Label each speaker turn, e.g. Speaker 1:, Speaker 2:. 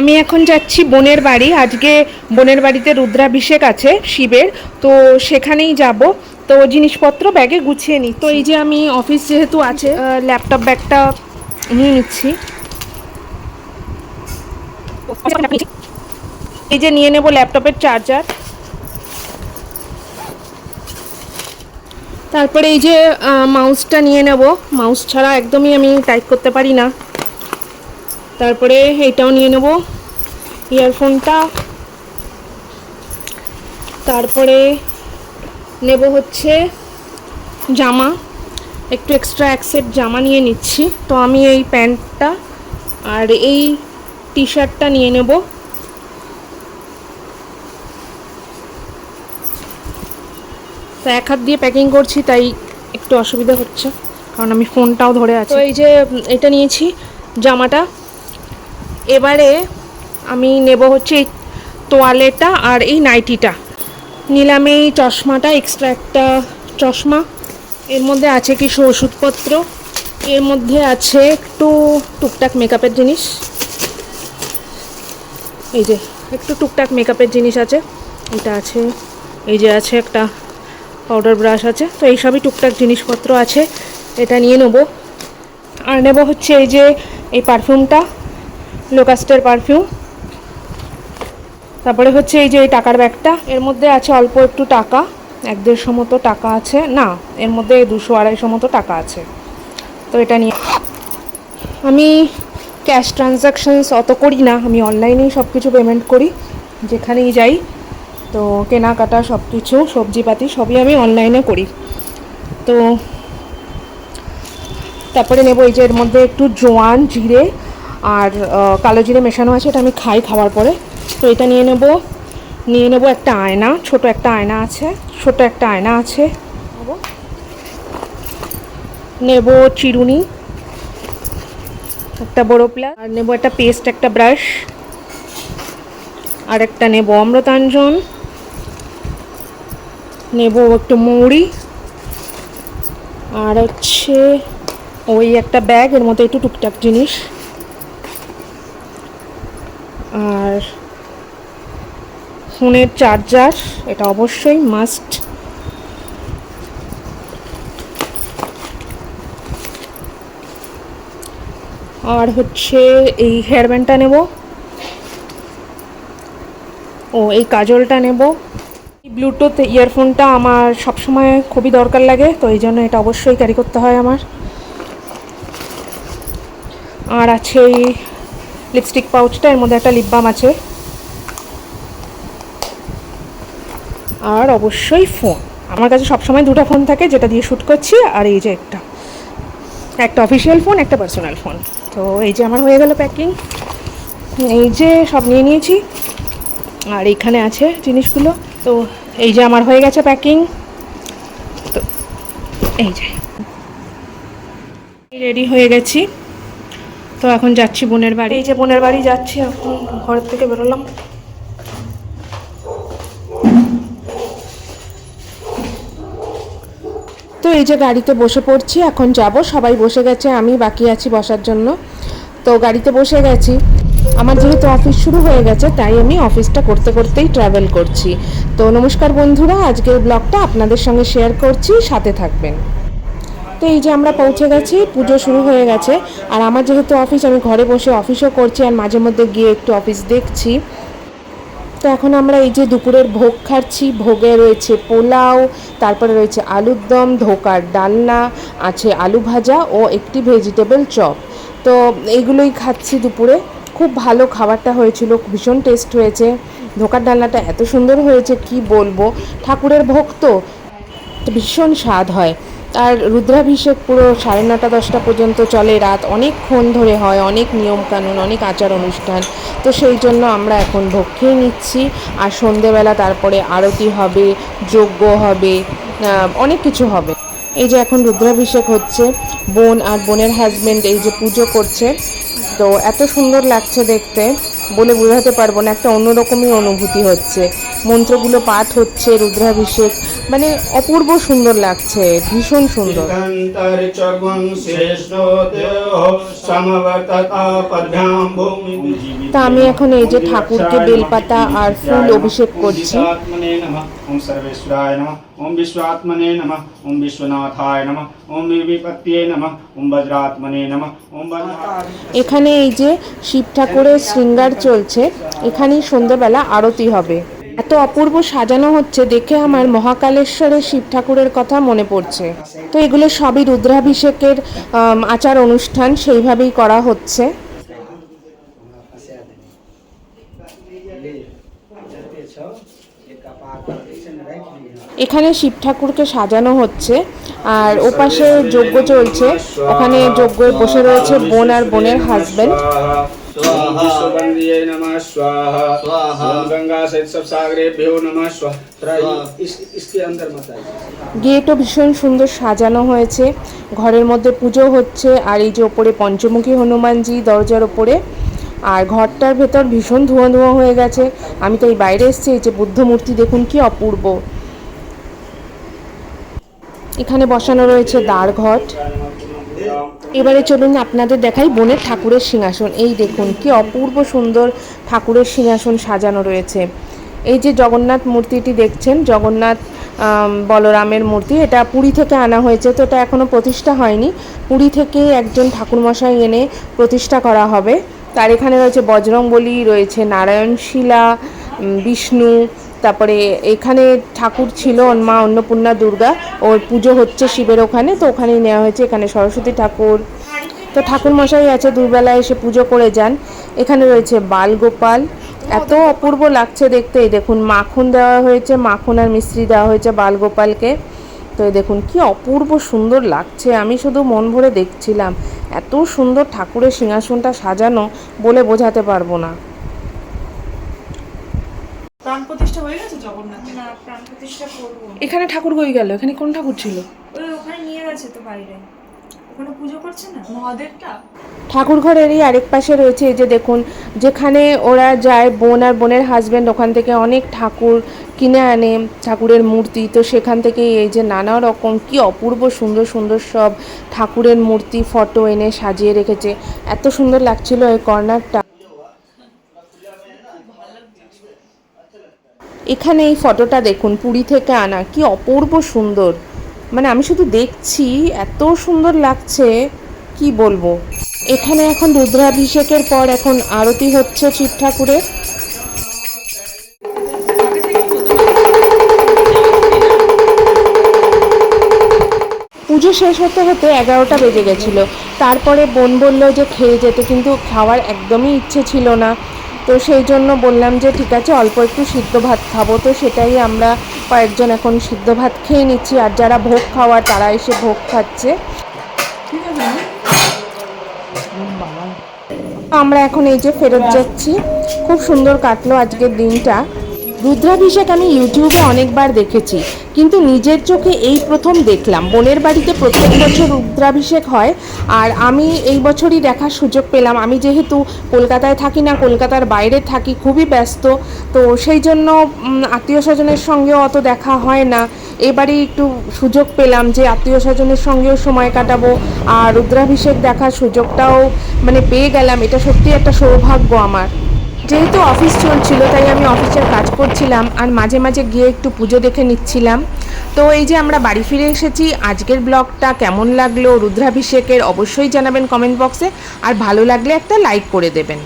Speaker 1: আমি এখন যাচ্ছি বোনের বাড়ি। আজকে বোনের বাড়িতে রুদ্রাভিষেক আছে শিবের। তো সেখানেই যাব। তো জিনিসপত্র ব্যাগে গুছিয়ে নিই তো এই যে আমি অফিস যেহেতু আছে ল্যাপটপ ব্যাগটা নিয়ে নিচ্ছি। এই যে নিয়ে নেব ল্যাপটপের চার্জার। তারপরে এই যে মাউসটা নিয়ে নেব। মাউস ছাড়া একদমই আমি টাইপ করতে পারি না। তারপরে এইটাও নিয়ে নেব ইয়ারফোনটা তারপরে নেব হচ্ছে জামা। একটু এক্সট্রা এক জামা নিয়ে নিচ্ছি। তো আমি এই প্যান্টটা আর এই টি শার্টটা নিয়ে নেব। তা এক হাত দিয়ে প্যাকিং করছি, তাই একটু অসুবিধা হচ্ছে, কারণ আমি ফোনটাও ধরে আছি। এই যে এটা নিয়েছি জামাটা। এবারে আমি নেব হচ্ছে এই তোয়ালেটা আর এই নাইটিটা। নিলাম এই চশমাটা এক্সট্রা একটা চশমা। এর মধ্যে আছে কিছু ওষুধপত্র। এর মধ্যে আছে একটু টুকটাক মেকআপের জিনিস। এই যে, একটু টুকটাক মেকআপের জিনিস আছে। এটা আছে, এই যে আছে একটা পাউডার ব্রাশ আছে। তো এইসবই টুকটাক জিনিসপত্র আছে। এটা নিয়ে নেব। আর নেব হচ্ছে এই যে এই পারফিউমটা লোকাস্টের পারফিউম তারপরে হচ্ছে এই যে এই টাকার ব্যাগটা। এর মধ্যে আছে অল্প একটু টাকা। এক দেড়শো মতো টাকা আছে। না, এর মধ্যে দুশো আড়াইশো মতো টাকা আছে। তো এটা নিয়ে আমি ক্যাশ ট্রানজ্যাকশনস অত করি না। আমি অনলাইনেই সব কিছু পেমেন্ট করি। যেখানেই যাই, তো কেনাকাটা সব কিছু সবজিপাতি সবই আমি অনলাইনে করি। তো তারপরে নেব এই যে এর মধ্যে একটু জোয়ান, জিরে আর কালো জিরে মেশানো আছে, এটা আমি খাই খাওয়ার পরে। তো এটা নিয়ে নেব নিয়ে নেব একটা আয়না, ছোট একটা আয়না আছে, ছোট একটা আয়না আছে। নেব। চিরুনি, একটা বড় প্লাস, আর নেব একটা পেস্ট, একটা ব্রাশ, আর একটা নেব অমৃতাঞ্জন নেব একটু মৌরি, আর হচ্ছে ওই একটা ব্যাগ, এর মধ্যে একটু টুকটাক জিনিস আর ফোনের চার্জার, এটা অবশ্যই মাস্ট আর হচ্ছে এই হেয়ার ব্যান্ডটা নেব। ও, এই কাজলটা নেব। ব্লুটুথ ইয়ারফোনটা আমার সবসময় খুবই দরকার লাগে, তো এই জন্য এটা অবশ্যই ক্যারি করতে হয় আমার। আর আছে এই লিপস্টিক পাউচটা এর মধ্যে একটা লিপ বাম আছে। আর অবশ্যই ফোন আমার কাছে সবসময় দুটো ফোন থাকে, যেটা দিয়ে শ্যুট করছি, আর এই যে একটা। একটা অফিসিয়াল ফোন একটা পার্সোনাল ফোন তো এই যে আমার হয়ে গেল প্যাকিং এই যে সব নিয়ে নিয়েছি। আর এইখানে আছে জিনিসগুলো। তো এই যে আমার হয়ে গেছে প্যাকিং তো এই যে। রেডি হয়ে গেছি। তো এখন যাচ্ছি বোনের বাড়ি। এই যে বোনের বাড়ি যাচ্ছি, এখন ঘর থেকে বেরোলাম। এই যে গাড়িতে বসে পড়ছি, এখন যাব। সবাই বসে গেছে, আমি বাকি আছি বসার জন্য। তো গাড়িতে বসে গেছি। আমার যেহেতু অফিস শুরু হয়ে গেছে, তাই আমি অফিসটা করতে করতেই ট্রাভেল করছি। তো নমস্কার বন্ধুরা, আজকের ব্লগটা আপনাদের সঙ্গে শেয়ার করছি, সাথে থাকবেন। তো এই যে আমরা পৌঁছে গেছি, পুজো শুরু হয়ে গেছে। আর আমার যেহেতু অফিস, আমি ঘরে বসে অফিসও করছি, আর মাঝে মধ্যে গিয়ে একটু অফিস দেখছি। তো এখন আমরা এই যে দুপুরের ভোগ খাচ্ছি, ভোগে রয়েছে পোলাও, তারপরে রয়েছে আলুর দম, ধোকার ডালনা, আছে আলু ভাজা ও একটি ভেজিটেবল চপ। তো এইগুলোই খাচ্ছি দুপুরে। খুব ভালো খাবারটা হয়েছিল, ভীষণ টেস্ট হয়েছে। ধোকার ডালনাটা এত সুন্দর হয়েছে, কি বলব? ঠাকুরের ভোগ তো ভীষণ স্বাদ হয়। আর রুদ্রাভিষেক পুরো সাড়ে নটা, দশটা পর্যন্ত চলে রাত। অনেকক্ষণ ধরে হয়, অনেক নিয়মকানুন, অনেক আচার অনুষ্ঠান। তো সেই জন্য আমরা এখন ভোগ খেয়ে নিচ্ছি। আর সন্ধেবেলা তারপরে আরতি হবে, যজ্ঞ হবে অনেক কিছু হবে। এই যে এখন রুদ্রাভিষেক হচ্ছে, বোন আর বোনের হাজব্যান্ড এই যে পুজো করছে, তো এত সুন্দর লাগছে দেখতে। বলে বোঝাতে পারব না, একটা অন্যরকমই অনুভূতি হচ্ছে। মন্ত্রগুলো পাঠ হচ্ছে রুদ্রাভিষেক মানে অপূর্ব সুন্দর লাগছে ভীষণ সুন্দর
Speaker 2: तन्तरिचर्वं श्रेष्ठोदेहो समवर्तता पद्भ्यां भूमि
Speaker 1: তা আমি এখন এই যে ঠাকুরকে বেলপাতা আর ফুল অভিষেক করছি
Speaker 2: आत्मने नमः ओम सर्वेश्वराय नमः ओम विश्वात्मने नमः ओम विश्वनाथाय नमः ओम विपत्ये नमः ओम वज्रात्मने नमः ओम वज्रात्
Speaker 1: এখানে এই যে শিব ঠাকুরের শৃঙ্গার চলছে এখানেই সন্ধ্যেবেলা আরতি হবে এত অপূর্ব সাজানো হচ্ছে, দেখে আমার মহাকালেশ্বরের শিব ঠাকুরের কথা মনে পড়ছে। তো এগুলো সবই রুদ্রাভিষেকের আচার অনুষ্ঠান, সেইভাবেই করা হচ্ছে। এখানে শিব ঠাকুরকে সাজানো হচ্ছে, আর ওপাশে যজ্ঞ চলছে। ওখানে যজ্ঞে বসে রয়েছে বোন আর বোনের হাজবেন্ড
Speaker 2: विश्ववन्द्ये नमः स्वाहा ओम गंगा सहित सब सागरेभ्यो नमः स्वाहा थोड़ा ये- इस, इसके अंदर मत आइए
Speaker 1: গেটও ভীষণ সুন্দর সাজানো হয়েছে ঘরের মধ্যে পুজো হচ্ছে আর এই যে ওপরে পঞ্চমুখী হনুমানজি দরজার ওপরে আর ঘরটার ভেতর ভীষণ ধোঁয়া ধোঁয়া হয়ে গেছে আমি তো এই বাইরে এসেছি এই যে বুদ্ধ মূর্তি দেখুন কি অপূর্ব এখানে বসানো রয়েছে দ্বার ঘট এবারে চলুন আপনাদের দেখাই বনের ঠাকুরের সিংহাসন। এই দেখুন কি অপূর্ব সুন্দর ঠাকুরের সিংহাসন সাজানো রয়েছে। এই যে জগন্নাথ মূর্তিটি দেখছেন, জগন্নাথ বলরামের মূর্তি, এটা পুরী থেকে আনা হয়েছে, তো এটা এখনও প্রতিষ্ঠা হয়নি। পুরী থেকে একজন ঠাকুরমশাই এনে প্রতিষ্ঠা করা হবে। তার এখানে রয়েছে বজরংবলী, রয়েছে নারায়ণ শিলা বিষ্ণু তারপরে এখানে ঠাকুর ছিল মা অন্নপূর্ণা দুর্গা, ওর পুজো হচ্ছে শিবের ওখানে, তো ওখানেই নেওয়া হয়েছে, এখানে সরস্বতী ঠাকুর। তো ঠাকুর মশাই আছে দুবেলা এসে পুজো করে যান। এখানে রয়েছে বালগোপাল। এত অপূর্ব লাগছে দেখতে, এই দেখুন মাখন দেওয়া হয়েছে, মাখন আর মিশ্রি দেওয়া হয়েছে বালগোপালকে। তো এই দেখুন কি অপূর্ব সুন্দর লাগছে, আমি শুধু মন ভরে দেখছিলাম। এত সুন্দর ঠাকুরের সিংহাসনটা সাজানো বলে বোঝাতে পারব না।
Speaker 3: প্রাণ প্রতিষ্ঠা হয়ে গেছে জগন্নাথের?
Speaker 4: না প্রাণ প্রতিষ্ঠা করব
Speaker 1: এখানে ঠাকুর কই গেল এখানে কোন ঠাকুর ছিল?
Speaker 4: ওই ওখানে নিয়ে গেছে তো বাইরে। ওখানে পুজো করছে না?
Speaker 3: মহাদেবটা?
Speaker 1: ঠাকুর ঘরেরই আরেক পাশে রয়েছে এই যে দেখুন যেখানে ওরা যায় বোন আর বোনের হাজবেন্ড ওখান থেকে অনেক ঠাকুর কিনে আনে ঠাকুরের মূর্তি। তো সেখান থেকে এই যে নানা রকম কি অপূর্ব সুন্দর সুন্দর সব ঠাকুরের মূর্তি ফটো এনে সাজিয়ে রেখেছে। এত সুন্দর লাগছিল এই কর্নারটা। এখানে এই ফটোটা দেখুন, পুরী থেকে আনা, কি অপূর্ব সুন্দর। মানে আমি শুধু দেখছি, এত সুন্দর লাগছে, কি বলব? এখানে এখন রুদ্রাভিষেকের পর এখন আরতি হচ্ছে শিব ঠাকুরের। পুজো শেষ হতে হতে এগারোটা বেজে গেছিল। তারপরে বোন বলল যে খেয়ে যেতে, কিন্তু খাওয়ার একদমই ইচ্ছে ছিল না। তো সেই জন্য বললাম যে ঠিক আছে অল্প একটু সিদ্ধ ভাত খাব। তো সেটাই আমরা কয়েকজন এখন সিদ্ধ ভাত খেয়ে নিচ্ছি। আর যারা ভোগ খাওয়ার তারা এসে ভোগ খাচ্ছে। আমরা এখন এই যে ফেরত যাচ্ছি। খুব সুন্দর কাটলো আজকের দিনটা। রুদ্রাভিষেক আমি ইউটিউবে অনেকবার দেখেছি, কিন্তু নিজের চোখে এই প্রথম দেখলাম। বোনের বাড়িতে প্রত্যেক বছর রুদ্রাভিষেক হয়, আর আমি এই বছরই দেখার সুযোগ পেলাম। আমি যেহেতু কলকাতায় থাকি না, কলকাতার বাইরে থাকি, খুবই ব্যস্ত, তো সেই জন্য আত্মীয় স্বজনের সঙ্গেও অত দেখা হয় না। এবারে একটু সুযোগ পেলাম যে আত্মীয় স্বজনের সঙ্গেও সময় কাটাবো, আর রুদ্রাভিষেক দেখার সুযোগটাও মানে পেয়ে গেলাম। এটা সত্যি একটা সৌভাগ্য আমার। যেহেতু অফিস চলছিল, তাই আমি অফিসের কাজ করছিলাম আর মাঝে মাঝে গিয়ে একটু পুজো দেখে নিচ্ছিলাম। তো এই যে আমরা বাড়ি ফিরে এসেছি, আজকের ব্লগটা কেমন লাগল, রুদ্রাভিষেকের অবশ্যই জানাবেন কমেন্ট বক্সে আর ভালো লাগলে একটা লাইক করে দেবেন।